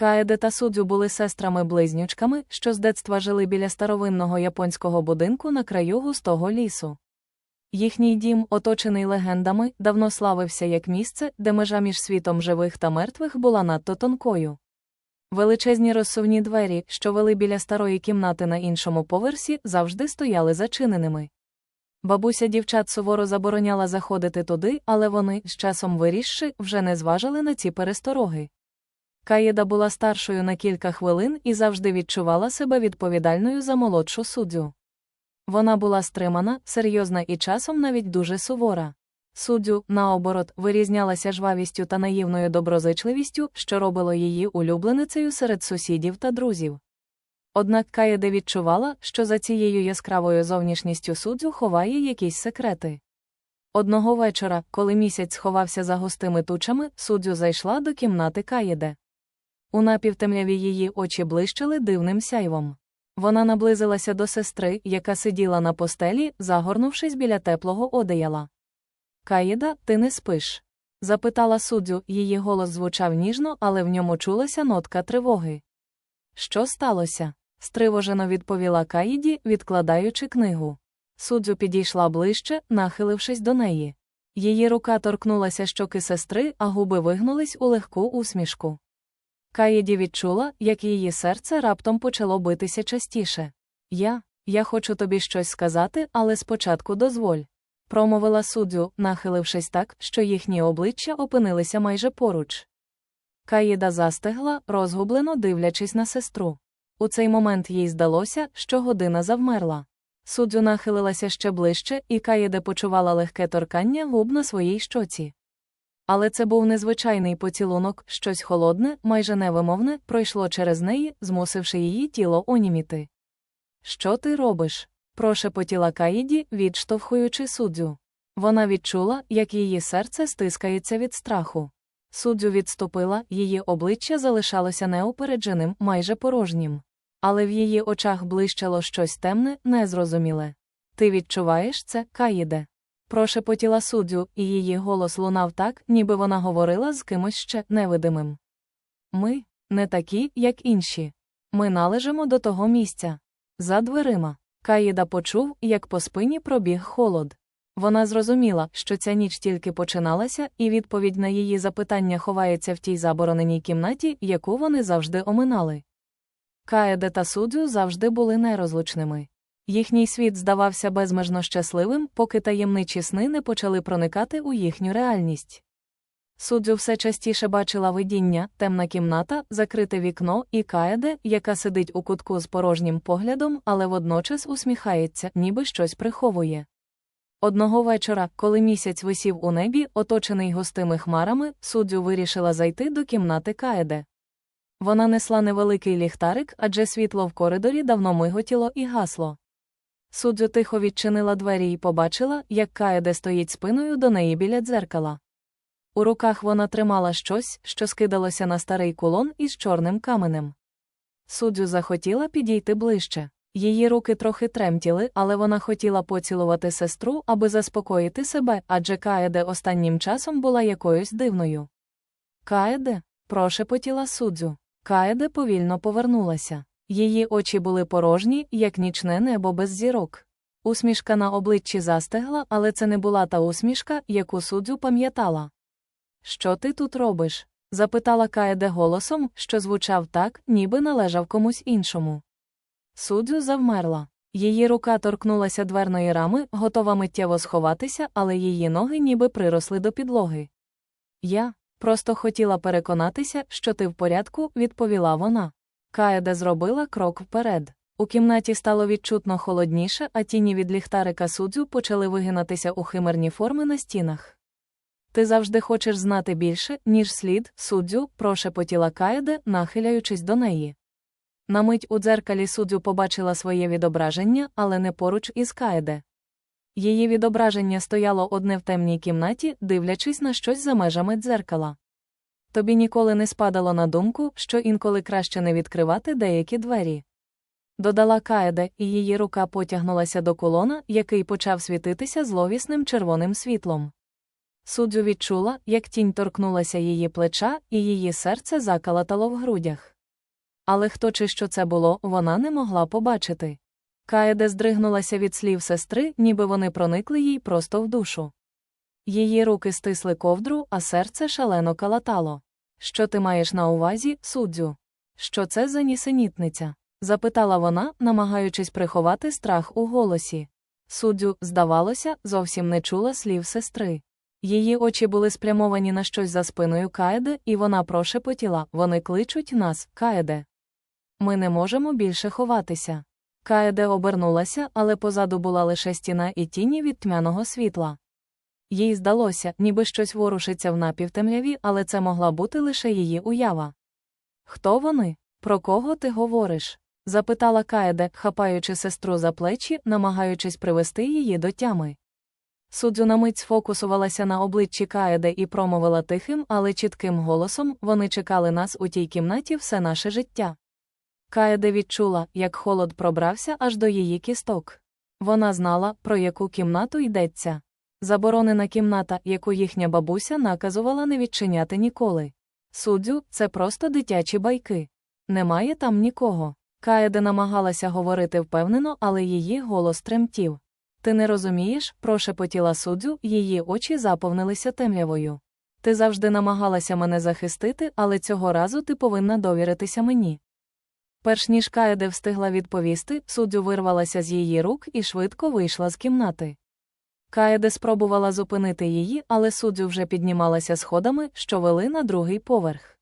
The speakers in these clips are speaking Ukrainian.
Каеде та Судзю були сестрами-близнючками, що з детства жили біля старовинного японського будинку на краю густого лісу. Їхній дім, оточений легендами, давно славився як місце, де межа між світом живих та мертвих була надто тонкою. Величезні розсувні двері, що вели біля старої кімнати на іншому поверсі, завжди стояли зачиненими. Бабуся дівчат суворо забороняла заходити туди, але вони, з часом вирісши, вже не зважили на ці перестороги. Каїда була старшою на кілька хвилин і завжди відчувала себе відповідальною за молодшу суддю. Вона була стримана, серйозна і часом навіть дуже сувора. Суддю, наоборот, вирізнялася жвавістю та наївною доброзичливістю, що робило її улюбленицею серед сусідів та друзів. Однак Каєде відчувала, що за цією яскравою зовнішністю суддю ховає якісь секрети. Одного вечора, коли місяць сховався за густими тучами, суддю зайшла до кімнати Каєде. У напівтемряві її очі блищили дивним сяйвом. Вона наблизилася до сестри, яка сиділа на постелі, загорнувшись біля теплого одеяла. Каїда, ти не спиш? запитала суддю, її голос звучав ніжно, але в ньому чулася нотка тривоги. Що сталося? стривожено відповіла Каїді, відкладаючи книгу. Суддю підійшла ближче, нахилившись до неї. Її рука торкнулася щоки сестри, а губи вигнулись у легку усмішку. Каїді відчула, як її серце раптом почало битися частіше. Я, я хочу тобі щось сказати, але спочатку дозволь. Промовила суддю, нахилившись так, що їхні обличчя опинилися майже поруч. Каїда застигла, розгублено дивлячись на сестру. У цей момент їй здалося, що година завмерла. Суддю нахилилася ще ближче, і Каїда почувала легке торкання губ на своїй щоці. Але це був незвичайний поцілунок, щось холодне, майже невимовне, пройшло через неї, змусивши її тіло оніміти. Що ти робиш? прошепотіла Каїді, відштовхуючи суддю. Вона відчула, як її серце стискається від страху. Суддю відступила, її обличчя залишалося неупередженим, майже порожнім. Але в її очах блищало щось темне, незрозуміле. Ти відчуваєш це, Каїде? Прошепотіла суддю, і її голос лунав так, ніби вона говорила з кимось ще невидимим. Ми не такі, як інші. Ми належимо до того місця. За дверима. Каїда почув, як по спині пробіг холод. Вона зрозуміла, що ця ніч тільки починалася, і відповідь на її запитання ховається в тій забороненій кімнаті, яку вони завжди оминали. Каеде та суддю завжди були нерозлучними. Їхній світ здавався безмежно щасливим, поки таємничі сни не почали проникати у їхню реальність. Суддю все частіше бачила видіння, темна кімната, закрите вікно і Каеде, яка сидить у кутку з порожнім поглядом, але водночас усміхається, ніби щось приховує. Одного вечора, коли місяць висів у небі, оточений густими хмарами, суддю вирішила зайти до кімнати Каеде. Вона несла невеликий ліхтарик, адже світло в коридорі давно миготіло і гасло. Суддю тихо відчинила двері і побачила, як Каеде стоїть спиною до неї біля дзеркала. У руках вона тримала щось, що скидалося на старий кулон із чорним каменем. Суддю захотіла підійти ближче. Її руки трохи тремтіли, але вона хотіла поцілувати сестру, аби заспокоїти себе, адже Каеде останнім часом була якоюсь дивною. Каеде? прошепотіла суддю. Каеде повільно повернулася. Її очі були порожні, як нічне небо без зірок. Усмішка на обличчі застигла, але це не була та усмішка, яку суддю пам'ятала. Що ти тут робиш? запитала Каеде голосом, що звучав так, ніби належав комусь іншому. Суддю завмерла. Її рука торкнулася дверної рами, готова миттєво сховатися, але її ноги ніби приросли до підлоги. Я просто хотіла переконатися, що ти в порядку, відповіла вона. Каеде зробила крок вперед. У кімнаті стало відчутно холодніше, а тіні від ліхтарика суддю почали вигинатися у химерні форми на стінах. Ти завжди хочеш знати більше, ніж слід, суддю, прошепотіла Каеде, нахиляючись до неї. На мить у дзеркалі суддю побачила своє відображення, але не поруч із Каеде. Її відображення стояло одне в темній кімнаті, дивлячись на щось за межами дзеркала. Тобі ніколи не спадало на думку, що інколи краще не відкривати деякі двері. Додала Каеде, і її рука потягнулася до колона, який почав світитися зловісним червоним світлом. Судзю відчула, як тінь торкнулася її плеча, і її серце закалатало в грудях. Але хто чи що це було, вона не могла побачити. Каеде здригнулася від слів сестри, ніби вони проникли їй просто в душу. Її руки стисли ковдру, а серце шалено калатало. Що ти маєш на увазі, суддю? Що це за нісенітниця? запитала вона, намагаючись приховати страх у голосі. Суддю, здавалося, зовсім не чула слів сестри. Її очі були спрямовані на щось за спиною Каеде, і вона прошепотіла вони кличуть нас, Каеде. Ми не можемо більше ховатися. Каеде обернулася, але позаду була лише стіна і тіні від тьмяного світла. Їй здалося, ніби щось ворушиться в напівтемряві, але це могла бути лише її уява. Хто вони? Про кого ти говориш? запитала Каеде, хапаючи сестру за плечі, намагаючись привести її до тями. Судзю на мить сфокусувалася на обличчі Каеде і промовила тихим, але чітким голосом вони чекали нас у тій кімнаті все наше життя. Каеде відчула, як холод пробрався аж до її кісток. Вона знала, про яку кімнату йдеться. Заборонена кімната, яку їхня бабуся наказувала не відчиняти ніколи. Суддю, це просто дитячі байки. Немає там нікого. Каеде намагалася говорити впевнено, але її голос тремтів. Ти не розумієш, прошепотіла суддю, її очі заповнилися темрявою. Ти завжди намагалася мене захистити, але цього разу ти повинна довіритися мені. Перш ніж Каеде встигла відповісти, суддю вирвалася з її рук і швидко вийшла з кімнати. Каеде спробувала зупинити її, але суддю вже піднімалася сходами, що вели на другий поверх.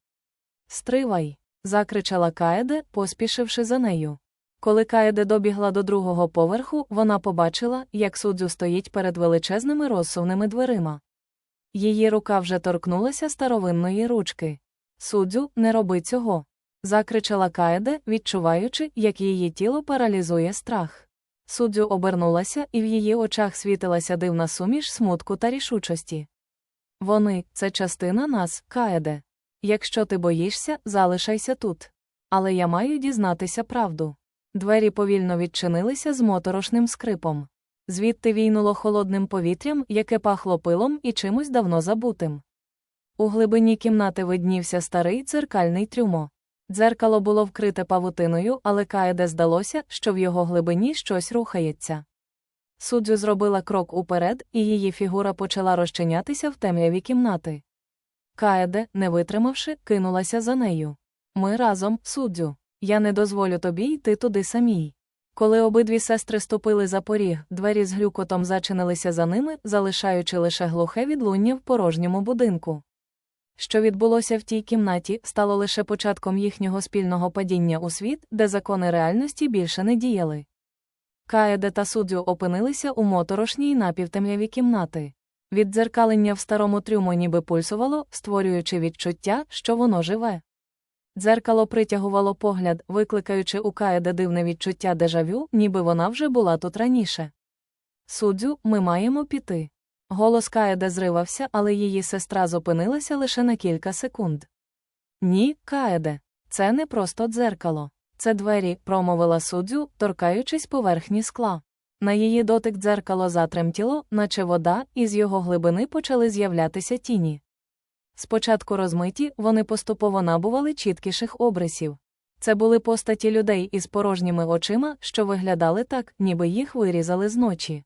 Стривай. закричала Каеде, поспішивши за нею. Коли Каеде добігла до другого поверху, вона побачила, як суддю стоїть перед величезними розсувними дверима. Її рука вже торкнулася старовинної ручки. Суддю, не роби цього. закричала Каеде, відчуваючи, як її тіло паралізує страх. Суддю обернулася, і в її очах світилася дивна суміш смутку та рішучості. Вони це частина нас, Каеде. Якщо ти боїшся, залишайся тут. Але я маю дізнатися правду. Двері повільно відчинилися з моторошним скрипом. Звідти війнуло холодним повітрям, яке пахло пилом і чимось давно забутим. У глибині кімнати виднівся старий дзеркальний трюмо. Дзеркало було вкрите павутиною, але Каеде здалося, що в його глибині щось рухається. Суддю зробила крок уперед, і її фігура почала розчинятися в темряві кімнати. Каеде, не витримавши, кинулася за нею. Ми разом, суддю. Я не дозволю тобі йти туди самій. Коли обидві сестри ступили за поріг, двері з глюкотом зачинилися за ними, залишаючи лише глухе відлуння в порожньому будинку. Що відбулося в тій кімнаті, стало лише початком їхнього спільного падіння у світ, де закони реальності більше не діяли. Каеде та суддю опинилися у моторошній напівтемряві кімнати. Віддзеркалення в старому трюму ніби пульсувало, створюючи відчуття, що воно живе. Дзеркало притягувало погляд, викликаючи у Каеде дивне відчуття дежавю, ніби вона вже була тут раніше. Суддю, ми маємо піти. Голос Каеде зривався, але її сестра зупинилася лише на кілька секунд. Ні, Каеде, це не просто дзеркало. Це двері, промовила суддю, торкаючись поверхні скла. На її дотик дзеркало затремтіло, наче вода, і з його глибини почали з'являтися тіні. Спочатку розмиті, вони поступово набували чіткіших обрисів. Це були постаті людей із порожніми очима, що виглядали так, ніби їх вирізали з ночі.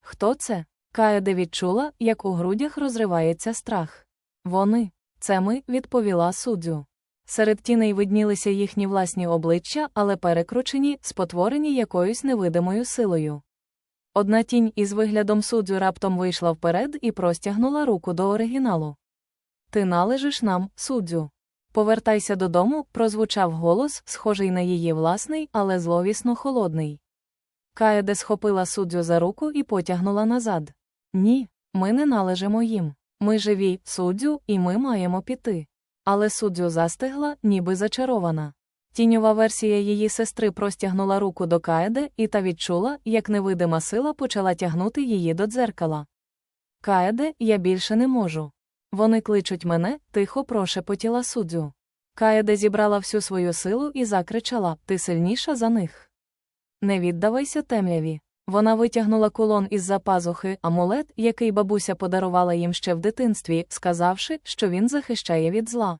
Хто це? Каеде відчула, як у грудях розривається страх. Вони, це ми, відповіла суддю. Серед тіней виднілися їхні власні обличчя, але перекручені, спотворені якоюсь невидимою силою. Одна тінь із виглядом суддю раптом вийшла вперед і простягнула руку до оригіналу. Ти належиш нам, суддю. Повертайся додому, прозвучав голос, схожий на її власний, але зловісно холодний. Каеде схопила суддю за руку і потягнула назад. Ні, ми не належимо їм. Ми живі, суддю, і ми маємо піти. Але суддю застигла, ніби зачарована. Тіньова версія її сестри простягнула руку до Каеде, і та відчула, як невидима сила почала тягнути її до дзеркала. Каеде, я більше не можу. Вони кличуть мене, тихо прошепотіла суддю. Каеде зібрала всю свою силу і закричала Ти сильніша за них. Не віддавайся темряві. Вона витягнула кулон із-за пазухи, амулет, який бабуся подарувала їм ще в дитинстві, сказавши, що він захищає від зла.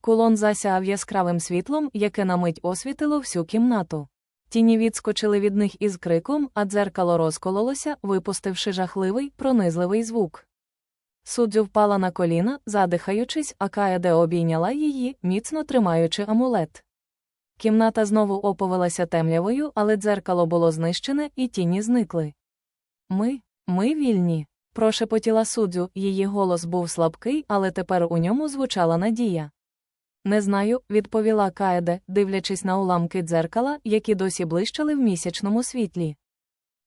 Кулон засяяв яскравим світлом, яке на мить освітило всю кімнату. Тіні відскочили від них із криком, а дзеркало розкололося, випустивши жахливий, пронизливий звук. Суддю впала на коліна, задихаючись, а Каеде обійняла її, міцно тримаючи амулет. Кімната знову оповилася темрявою, але дзеркало було знищене, і тіні зникли. Ми, ми вільні. Прошепотіла суддю, її голос був слабкий, але тепер у ньому звучала надія. Не знаю, відповіла Каеде, дивлячись на уламки дзеркала, які досі блищали в місячному світлі.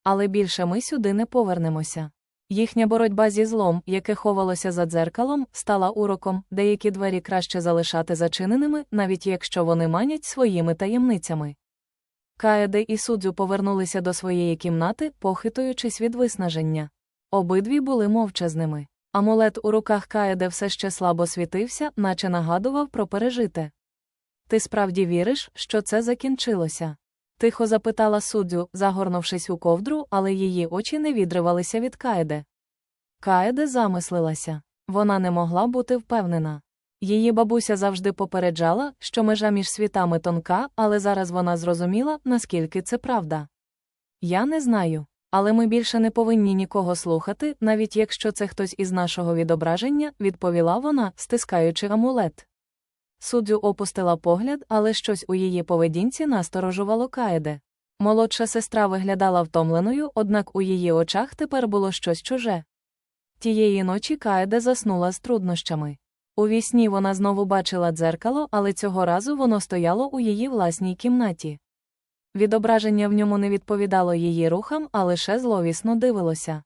Але більше ми сюди не повернемося. Їхня боротьба зі злом, яке ховалося за дзеркалом, стала уроком, деякі двері краще залишати зачиненими, навіть якщо вони манять своїми таємницями. Каеде і суддю повернулися до своєї кімнати, похитуючись від виснаження. Обидві були мовчазними. Амулет у руках Каеде все ще слабо світився, наче нагадував про пережите. Ти справді віриш, що це закінчилося? Тихо запитала суддю, загорнувшись у ковдру, але її очі не відривалися від Каеде. Каеде замислилася. Вона не могла бути впевнена. Її бабуся завжди попереджала, що межа між світами тонка, але зараз вона зрозуміла, наскільки це правда. Я не знаю. Але ми більше не повинні нікого слухати, навіть якщо це хтось із нашого відображення, відповіла вона, стискаючи амулет. Суддю опустила погляд, але щось у її поведінці насторожувало Каеде. Молодша сестра виглядала втомленою, однак у її очах тепер було щось чуже. Тієї ночі Каеде заснула з труднощами. У вісні вона знову бачила дзеркало, але цього разу воно стояло у її власній кімнаті. Відображення в ньому не відповідало її рухам, а лише зловісно дивилося.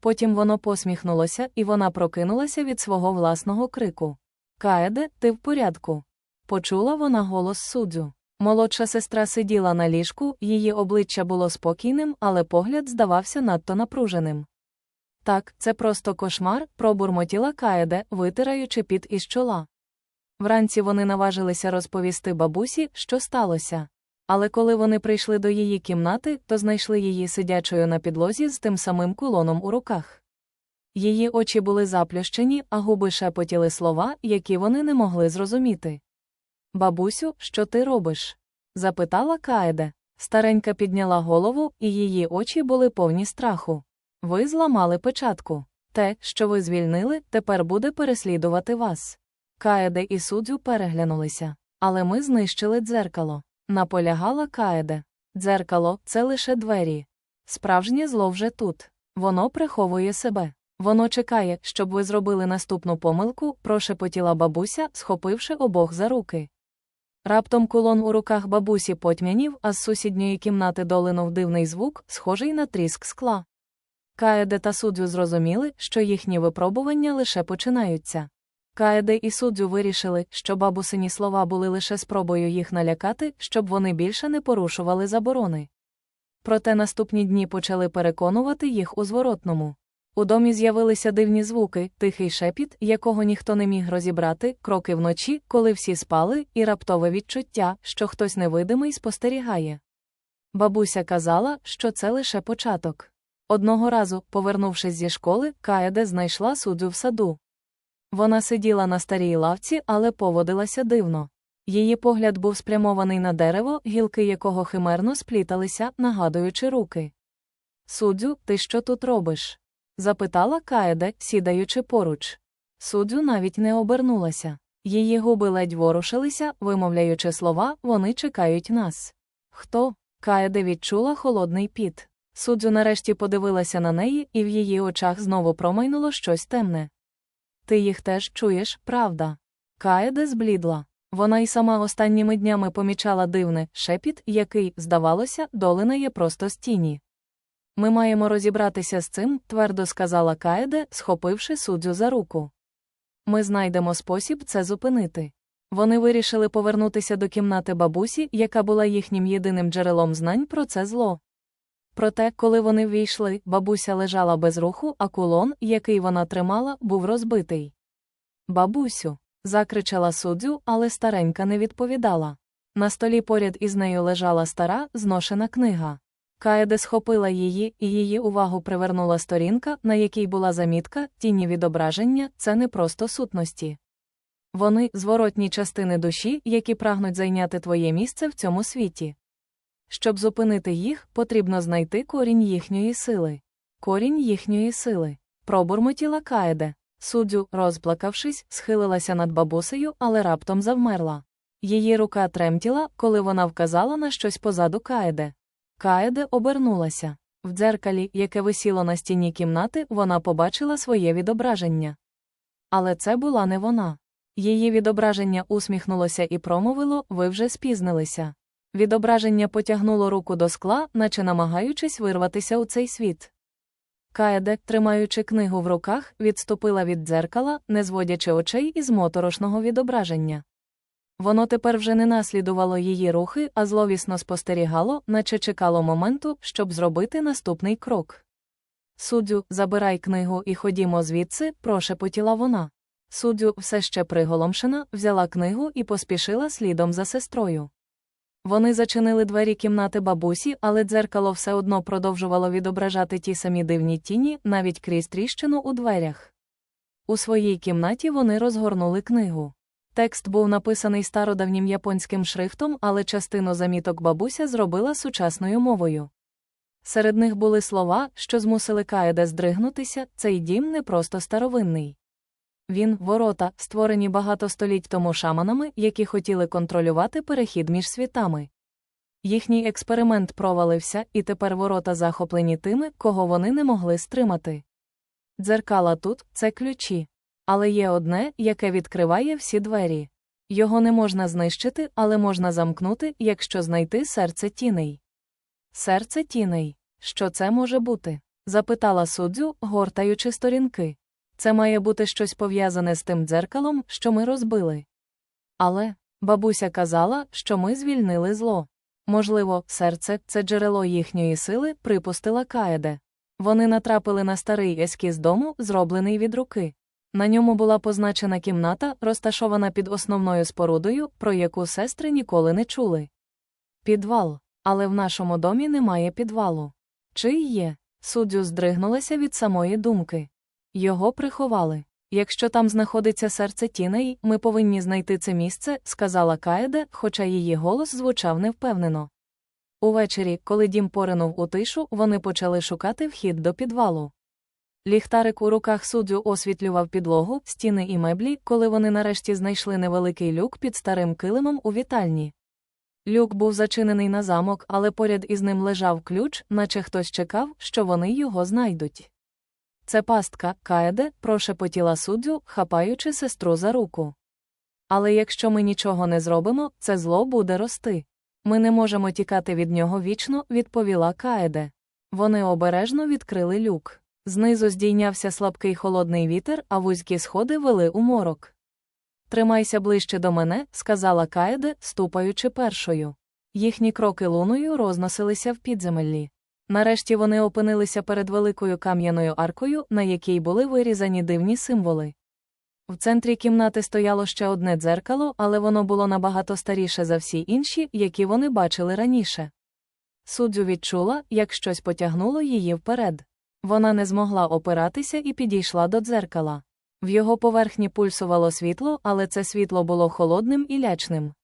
Потім воно посміхнулося, і вона прокинулася від свого власного крику. Каеде, ти в порядку. Почула вона голос суддю. Молодша сестра сиділа на ліжку, її обличчя було спокійним, але погляд здавався надто напруженим. Так, це просто кошмар, пробурмотіла Каеде, витираючи під із чола. Вранці вони наважилися розповісти бабусі, що сталося. Але коли вони прийшли до її кімнати, то знайшли її сидячою на підлозі з тим самим кулоном у руках. Її очі були заплющені, а губи шепотіли слова, які вони не могли зрозуміти. Бабусю, що ти робиш? запитала Каеде. Старенька підняла голову, і її очі були повні страху. Ви зламали печатку. Те, що ви звільнили, тепер буде переслідувати вас. Каеде і суддю переглянулися. Але ми знищили дзеркало. Наполягала Каеде. Дзеркало це лише двері. Справжнє зло вже тут. Воно приховує себе. Воно чекає, щоб ви зробили наступну помилку, прошепотіла бабуся, схопивши обох за руки. Раптом кулон у руках бабусі потьмянів, а з сусідньої кімнати долинув дивний звук, схожий на тріск скла. Каеде та суддю зрозуміли, що їхні випробування лише починаються. Каеде і суддю вирішили, що бабусині слова були лише спробою їх налякати, щоб вони більше не порушували заборони. Проте наступні дні почали переконувати їх у зворотному. У домі з'явилися дивні звуки, тихий шепіт, якого ніхто не міг розібрати, кроки вночі, коли всі спали, і раптове відчуття, що хтось невидимий спостерігає. Бабуся казала, що це лише початок. Одного разу, повернувшись зі школи, Каеде знайшла суддю в саду. Вона сиділа на старій лавці, але поводилася дивно. Її погляд був спрямований на дерево, гілки якого химерно спліталися, нагадуючи руки. Суддю, ти що тут робиш? Запитала Каеде, сідаючи поруч. Суддю навіть не обернулася. Її губи ледь ворушилися, вимовляючи слова, вони чекають нас. Хто? Каеде відчула холодний піт. Суддю нарешті подивилася на неї, і в її очах знову промайнуло щось темне. Ти їх теж чуєш, правда? Каеде зблідла. Вона й сама останніми днями помічала дивне шепіт, який, здавалося, долинає просто з тіні. Ми маємо розібратися з цим, твердо сказала Каеде, схопивши суддю за руку. Ми знайдемо спосіб це зупинити. Вони вирішили повернутися до кімнати бабусі, яка була їхнім єдиним джерелом знань про це зло. Проте, коли вони ввійшли, бабуся лежала без руху, а кулон, який вона тримала, був розбитий. Бабусю. закричала суддю, але старенька не відповідала. На столі поряд із нею лежала стара, зношена книга. Каеде схопила її, і її увагу привернула сторінка, на якій була замітка, тіні відображення це не просто сутності. Вони зворотні частини душі, які прагнуть зайняти твоє місце в цьому світі. Щоб зупинити їх, потрібно знайти корінь їхньої сили. Корінь їхньої сили. Пробурмотіла Каеде. Суддю, розплакавшись, схилилася над бабусею, але раптом завмерла. Її рука тремтіла, коли вона вказала на щось позаду Каеде. Каеде обернулася. В дзеркалі, яке висіло на стіні кімнати, вона побачила своє відображення. Але це була не вона. Її відображення усміхнулося і промовило ви вже спізнилися. Відображення потягнуло руку до скла, наче намагаючись вирватися у цей світ. Каеде, тримаючи книгу в руках, відступила від дзеркала, не зводячи очей із моторошного відображення. Воно тепер вже не наслідувало її рухи, а зловісно спостерігало, наче чекало моменту, щоб зробити наступний крок. Суддю, забирай книгу і ходімо звідси, прошепотіла вона. Суддю, все ще приголомшена, взяла книгу і поспішила слідом за сестрою. Вони зачинили двері кімнати бабусі, але дзеркало все одно продовжувало відображати ті самі дивні тіні, навіть крізь тріщину у дверях. У своїй кімнаті вони розгорнули книгу. Текст був написаний стародавнім японським шрифтом, але частину заміток бабуся зробила сучасною мовою. Серед них були слова, що змусили Каеде здригнутися, цей дім не просто старовинний. Він ворота, створені багато століть тому шаманами, які хотіли контролювати перехід між світами. Їхній експеримент провалився, і тепер ворота захоплені тими, кого вони не могли стримати. Дзеркала тут це ключі. Але є одне, яке відкриває всі двері. Його не можна знищити, але можна замкнути, якщо знайти серце тіней. Серце тіней. Що це може бути? запитала суддю, гортаючи сторінки. Це має бути щось пов'язане з тим дзеркалом, що ми розбили. Але бабуся казала, що ми звільнили зло. Можливо, серце це джерело їхньої сили, припустила Каеде. Вони натрапили на старий ескіз дому, зроблений від руки. На ньому була позначена кімната, розташована під основною спорудою, про яку сестри ніколи не чули. Підвал. Але в нашому домі немає підвалу. Чи є? Суддю здригнулася від самої думки. Його приховали. Якщо там знаходиться серце тіней, ми повинні знайти це місце, сказала Каеде, хоча її голос звучав невпевнено. Увечері, коли дім поринув у тишу, вони почали шукати вхід до підвалу. Ліхтарик у руках суддю освітлював підлогу, стіни і меблі, коли вони нарешті знайшли невеликий люк під старим килимом у вітальні. Люк був зачинений на замок, але поряд із ним лежав ключ, наче хтось чекав, що вони його знайдуть. Це пастка, Каеде, прошепотіла суддю, хапаючи сестру за руку. Але якщо ми нічого не зробимо, це зло буде рости. Ми не можемо тікати від нього вічно, відповіла Каеде. Вони обережно відкрили люк. Знизу здійнявся слабкий холодний вітер, а вузькі сходи вели у морок. Тримайся ближче до мене, сказала Каеде, ступаючи першою. Їхні кроки луною розносилися в підземеллі. Нарешті вони опинилися перед великою кам'яною аркою, на якій були вирізані дивні символи. В центрі кімнати стояло ще одне дзеркало, але воно було набагато старіше за всі інші, які вони бачили раніше. Суддю відчула, як щось потягнуло її вперед. Вона не змогла опиратися і підійшла до дзеркала. В його поверхні пульсувало світло, але це світло було холодним і лячним.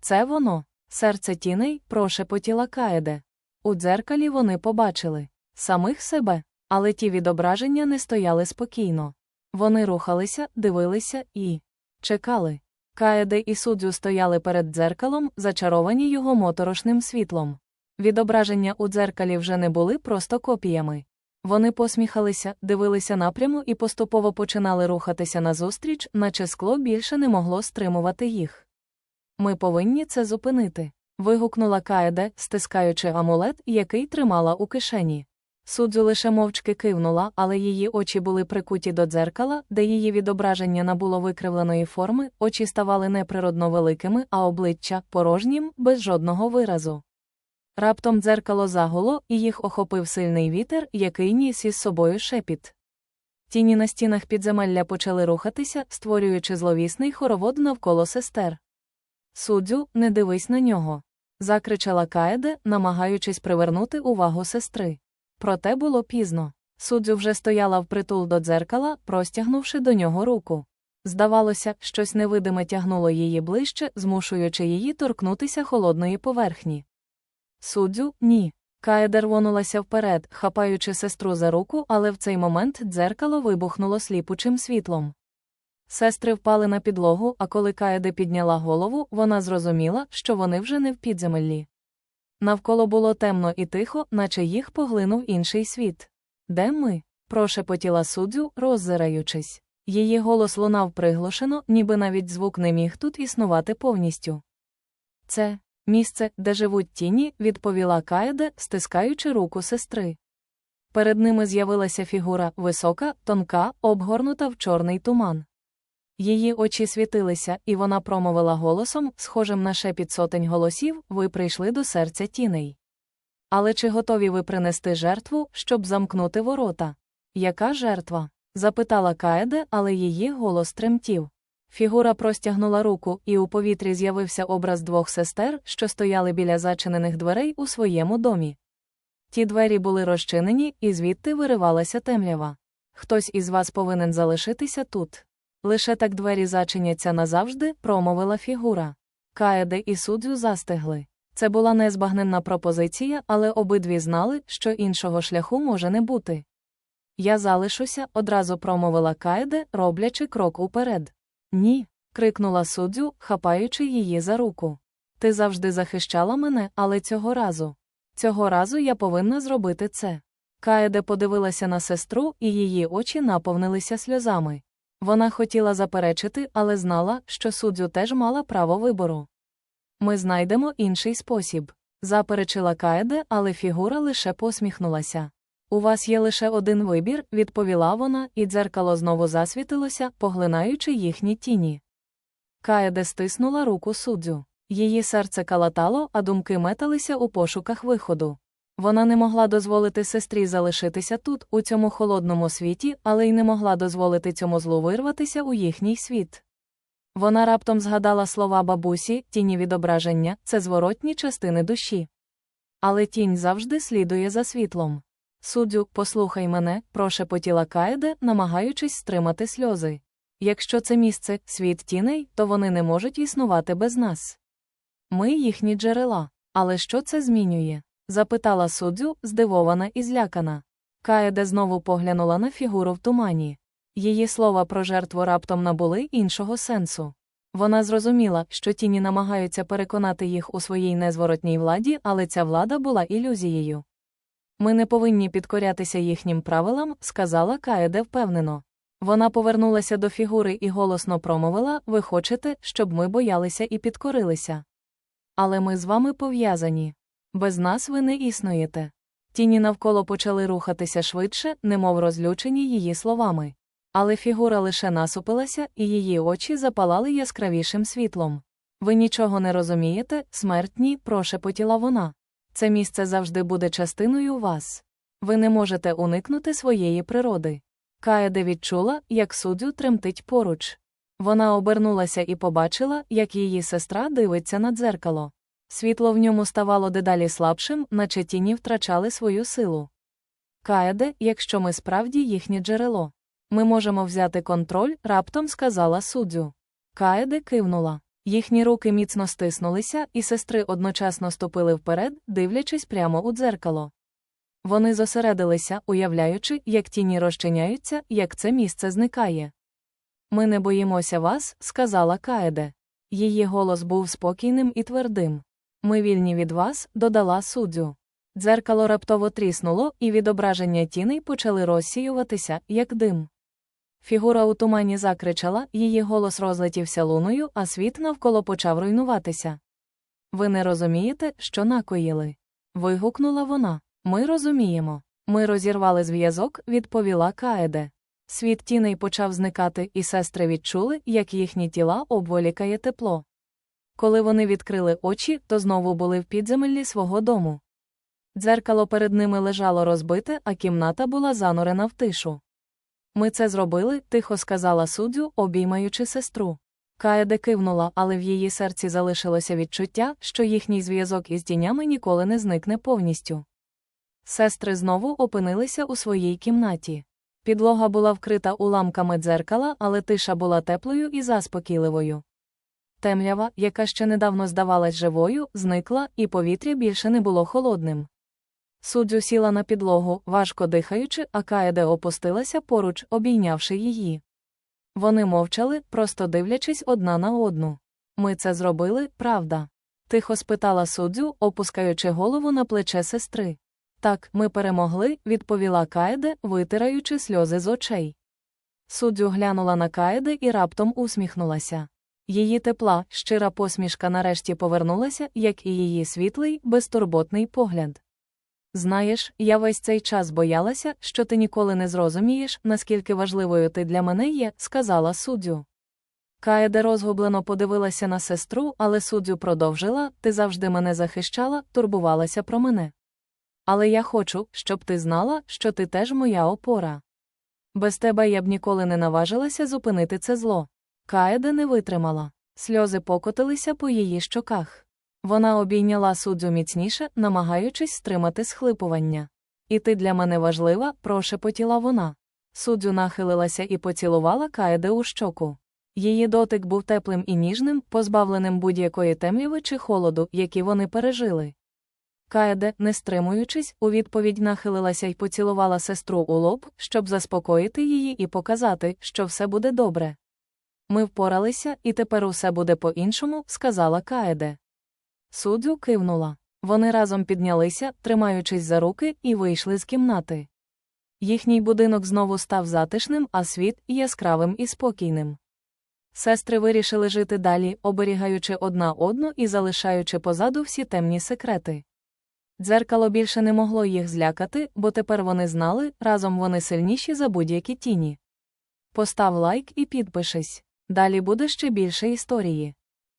Це воно, серце тіней, прошепотіла Каеде. У дзеркалі вони побачили самих себе, але ті відображення не стояли спокійно. Вони рухалися, дивилися і чекали. Каеде і суддю стояли перед дзеркалом, зачаровані його моторошним світлом. Відображення у дзеркалі вже не були просто копіями. Вони посміхалися, дивилися напряму і поступово починали рухатися назустріч, наче скло більше не могло стримувати їх. Ми повинні це зупинити. вигукнула Каеде, стискаючи амулет, який тримала у кишені. Судзу лише мовчки кивнула, але її очі були прикуті до дзеркала, де її відображення набуло викривленої форми, очі ставали неприродно великими, а обличчя порожнім, без жодного виразу. Раптом дзеркало загуло, і їх охопив сильний вітер, який ніс із собою шепіт. Тіні на стінах підземелля почали рухатися, створюючи зловісний хоровод навколо сестер. Суддю, не дивись на нього. закричала Каеде, намагаючись привернути увагу сестри. Проте було пізно. Судзю вже стояла впритул до дзеркала, простягнувши до нього руку. Здавалося, щось невидиме тягнуло її ближче, змушуючи її торкнутися холодної поверхні. Суддю ні. Каеде рвонулася вперед, хапаючи сестру за руку, але в цей момент дзеркало вибухнуло сліпучим світлом. Сестри впали на підлогу, а коли Каеде підняла голову, вона зрозуміла, що вони вже не в підземеллі. Навколо було темно і тихо, наче їх поглинув інший світ. Де ми? прошепотіла суддю, роззираючись. Її голос лунав приглушено, ніби навіть звук не міг тут існувати повністю. Це місце, де живуть тіні, відповіла Каеде, стискаючи руку сестри. Перед ними з'явилася фігура висока, тонка, обгорнута в чорний туман. Її очі світилися, і вона промовила голосом, схожим на шепіт сотень голосів, ви прийшли до серця тіней. Але чи готові ви принести жертву, щоб замкнути ворота? Яка жертва? запитала Каеде, але її голос тремтів. Фігура простягнула руку, і у повітрі з'явився образ двох сестер, що стояли біля зачинених дверей у своєму домі. Ті двері були розчинені, і звідти виривалася темрява. Хтось із вас повинен залишитися тут. Лише так двері зачиняться назавжди, промовила фігура. Каеде і суддю застигли. Це була незбагненна пропозиція, але обидві знали, що іншого шляху може не бути. Я залишуся, одразу промовила Каеде, роблячи крок уперед. Ні. крикнула суддю, хапаючи її за руку. Ти завжди захищала мене, але цього разу. Цього разу я повинна зробити це. Каеде подивилася на сестру, і її очі наповнилися сльозами. Вона хотіла заперечити, але знала, що суддю теж мала право вибору. Ми знайдемо інший спосіб. Заперечила Каеде, але фігура лише посміхнулася. У вас є лише один вибір, відповіла вона, і дзеркало знову засвітилося, поглинаючи їхні тіні. Каеде стиснула руку суддю. Її серце калатало, а думки металися у пошуках виходу. Вона не могла дозволити сестрі залишитися тут, у цьому холодному світі, але й не могла дозволити цьому злу вирватися у їхній світ. Вона раптом згадала слова бабусі, тіні відображення це зворотні частини душі. Але тінь завжди слідує за світлом. Суддю, послухай мене, прошепотіла Каеде, намагаючись стримати сльози. Якщо це місце, світ тіней, то вони не можуть існувати без нас. Ми їхні джерела. Але що це змінює? запитала суддю, здивована і злякана. Каеде знову поглянула на фігуру в тумані. Її слова про жертву раптом набули іншого сенсу. Вона зрозуміла, що тіні намагаються переконати їх у своїй незворотній владі, але ця влада була ілюзією. Ми не повинні підкорятися їхнім правилам, сказала Каеде впевнено. Вона повернулася до фігури і голосно промовила ви хочете, щоб ми боялися і підкорилися. Але ми з вами пов'язані. Без нас ви не існуєте. Тіні навколо почали рухатися швидше, немов розлючені її словами. Але фігура лише насупилася, і її очі запалали яскравішим світлом. Ви нічого не розумієте, смертні, прошепотіла вона. Це місце завжди буде частиною вас. Ви не можете уникнути своєї природи. Каеде відчула, як суддю тремтить поруч. Вона обернулася і побачила, як її сестра дивиться на дзеркало. Світло в ньому ставало дедалі слабшим, наче тіні втрачали свою силу. Каеде, якщо ми справді їхнє джерело. Ми можемо взяти контроль, раптом сказала суддю. Каеде кивнула. Їхні руки міцно стиснулися, і сестри одночасно ступили вперед, дивлячись прямо у дзеркало. Вони зосередилися, уявляючи, як тіні розчиняються, як це місце зникає. Ми не боїмося вас, сказала Каеде. Її голос був спокійним і твердим. Ми вільні від вас, додала суддю. Дзеркало раптово тріснуло, і відображення тіней почали розсіюватися, як дим. Фігура у тумані закричала, її голос розлетівся луною, а світ навколо почав руйнуватися. Ви не розумієте, що накоїли. вигукнула вона. Ми розуміємо. Ми розірвали зв'язок, відповіла Каеде. Світ тіней почав зникати, і сестри відчули, як їхні тіла обволікає тепло. Коли вони відкрили очі, то знову були в підземеллі свого дому. Дзеркало перед ними лежало розбите, а кімната була занурена в тишу. Ми це зробили, тихо сказала суддю, обіймаючи сестру. Каеде кивнула, але в її серці залишилося відчуття, що їхній зв'язок із тінями ніколи не зникне повністю. Сестри знову опинилися у своїй кімнаті. Підлога була вкрита уламками дзеркала, але тиша була теплою і заспокійливою. Темрява, яка ще недавно здавалась живою, зникла, і повітря більше не було холодним. Судзю сіла на підлогу, важко дихаючи, а Каеде опустилася поруч, обійнявши її. Вони мовчали, просто дивлячись одна на одну. Ми це зробили, правда? Тихо спитала суддю, опускаючи голову на плече сестри. Так, ми перемогли, відповіла Каеде, витираючи сльози з очей. Суддю глянула на Каеде і раптом усміхнулася. Її тепла, щира посмішка нарешті повернулася, як і її світлий, безтурботний погляд. Знаєш, я весь цей час боялася, що ти ніколи не зрозумієш, наскільки важливою ти для мене є, сказала суддю. Каеде розгублено подивилася на сестру, але суддю продовжила ти завжди мене захищала, турбувалася про мене. Але я хочу, щоб ти знала, що ти теж моя опора. Без тебе я б ніколи не наважилася зупинити це зло. Каеде не витримала. Сльози покотилися по її щоках. Вона обійняла суддю міцніше, намагаючись стримати схлипування. І ти для мене важлива, прошепотіла вона. Суддю нахилилася і поцілувала Каеде у щоку. Її дотик був теплим і ніжним, позбавленим будь-якої темряви чи холоду, які вони пережили. Каеде, не стримуючись, у відповідь нахилилася й поцілувала сестру у лоб, щоб заспокоїти її і показати, що все буде добре. Ми впоралися, і тепер усе буде по-іншому, сказала Каеде. Суддю кивнула. Вони разом піднялися, тримаючись за руки, і вийшли з кімнати. Їхній будинок знову став затишним, а світ яскравим і спокійним. Сестри вирішили жити далі, оберігаючи одна одну і залишаючи позаду всі темні секрети. Дзеркало більше не могло їх злякати, бо тепер вони знали, разом вони сильніші за будь-які тіні. Постав лайк і підпишись. Далі буде ще більше історії.